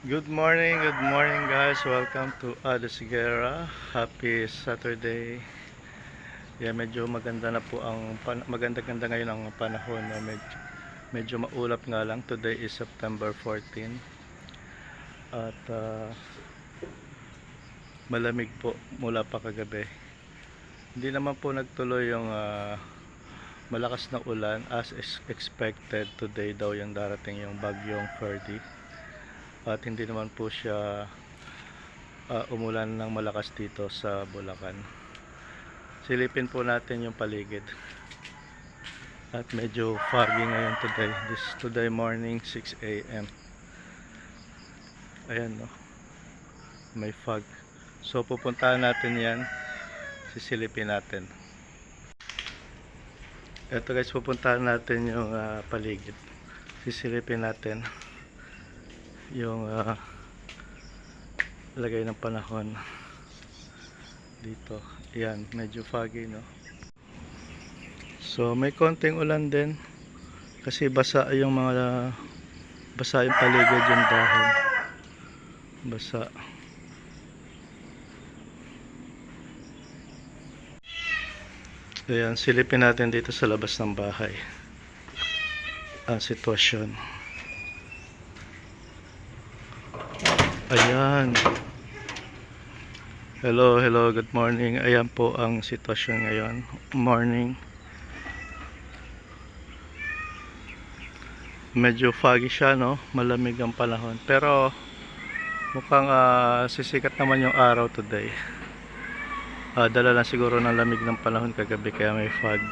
Good morning, good morning guys. Welcome to Ada Sigera. Happy Saturday. Yeah, medyo maganda na po ang maganda-ganda ngayon ang panahon. No? Medyo, medyo maulap nga lang. Today is September 14. At ah, malamig po mula pa kagabi. Hindi naman po nagtuloy yung ah, malakas na ulan as expected today daw yung darating yung bagyong Ferdy at hindi naman po siya ah, umulan ng malakas dito sa Bulacan. Silipin po natin yung paligid. At medyo foggy ngayon today. This today morning 6 a.m. ayan no? May fog. So pupuntahan natin yan. Sisilipin natin. Eto guys pupuntahan natin yung ah, paligid. Sisilipin natin yung ah, lagay ng panahon dito. Yan medyo foggy no? So may konting ulan din kasi basa yung mga basa yung paligid yung dahon. Basa. Ayan, silipin natin dito sa labas ng bahay ang sitwasyon Ayan. Hello, hello, good morning. Ayan po ang sitwasyon ngayon. Morning. Medyo foggy siya, no? Malamig ang panahon. Pero mukhang ah, sisikat naman yung araw today. Ah, dala lang siguro ng lamig ng panahon kagabi kaya may fog.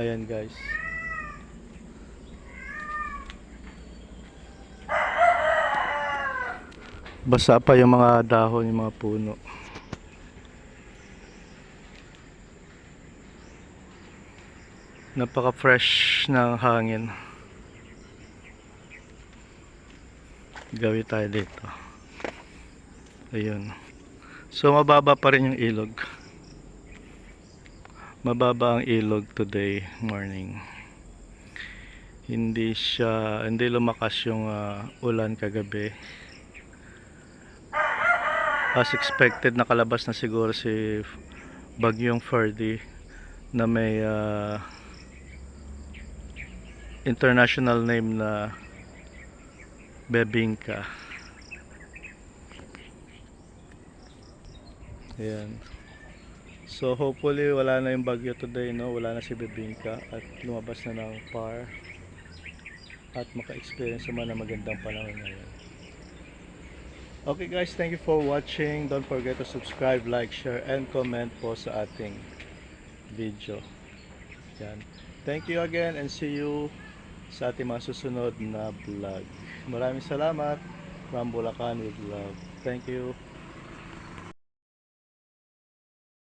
Ayan guys. Basa pa yung mga dahon, yung mga puno. Napaka-fresh ng hangin. Gawin tayo dito. Ayun. So mababa pa rin yung ilog. Mababa ang ilog today morning. Hindi siya, hindi lumakas yung ah, ulan kagabi as expected nakalabas na siguro si Bagyong Ferdy na may ah, international name na Bebingka ayan. So hopefully wala na yung bagyo today no? Wala na si Bebingka at lumabas na ng par at maka-experience naman ng magandang panahon ngayon Okay guys, thank you for watching. Don't forget to subscribe, like, share, and comment po sa ating video. Yan. Thank you again and see you sa ating mga susunod na vlog. Maraming salamat from Bulacan with Love. Thank you.